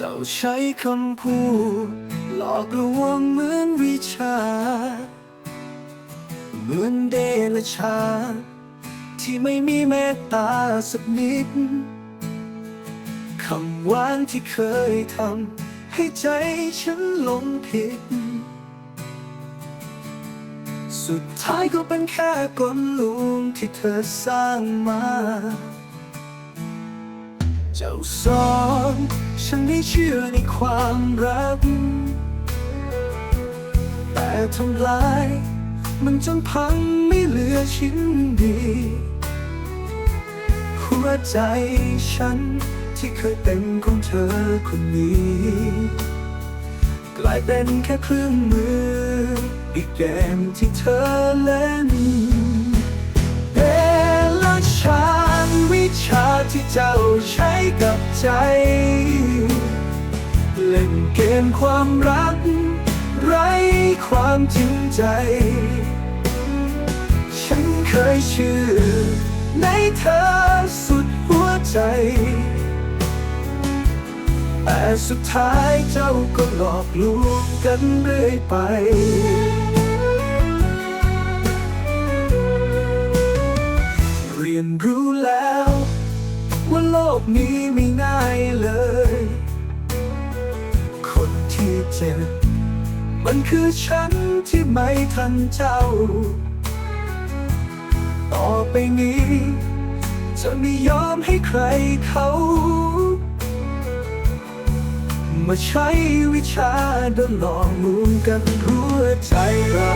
จ้าใช้คำพูดหลอกลวงเหมือนวิชา เหมือนเดรัจฉาที่ไม่มีเมตตาสักนิดคำหวานที่เคยทำให้ใจฉันหลงผิด สุดท้ายก็เป็นแค่กลลวงที่เธอสร้างมา เจ้าสอนฉันไม่เชื่อในความรัก แต่ทำลาย มันจนพังไม่เหลือชิ้นดี หัวใจฉันที่เคยเป็นของเธอคนนี้ กลายเป็นแค่เครื่องมือ อีกเกมที่เธอเล่นเอละฉันวิชา ที่เจ้าใช้กับใจ เล่นเกมความรัก ไร้ความจริงใจ ฉันเคยเชื่อในเธอสุดหัวใจ แต่สุดท้ายเจ้าก็หลอกลวงกันเรื่อยไป นี้ไม่ง่ายเลย คนที่เจ็บมันคือฉันที่ไม่ทันเจ้า ต่อไปนี้ จะไม่ยอมให้ใครเขา มาใช้วิชาดลอกลวงกันหัวใจเรา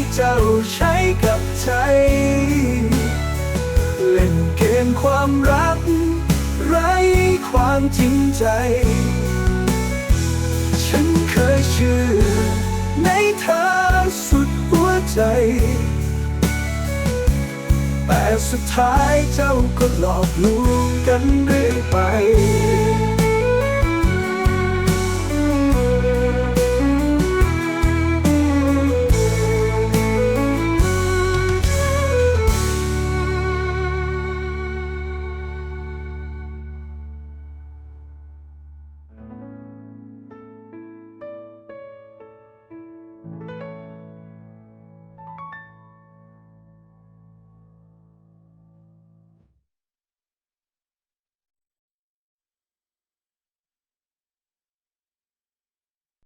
ที่เจ้าใช้กับใจ เล่นเกมความรัก ไร้ความจริงใจ ฉันเคยเชื่อในเธอสุดหัวใจ แต่สุดท้ายเจ้าก็หลอกลวงกันเรื่อยไป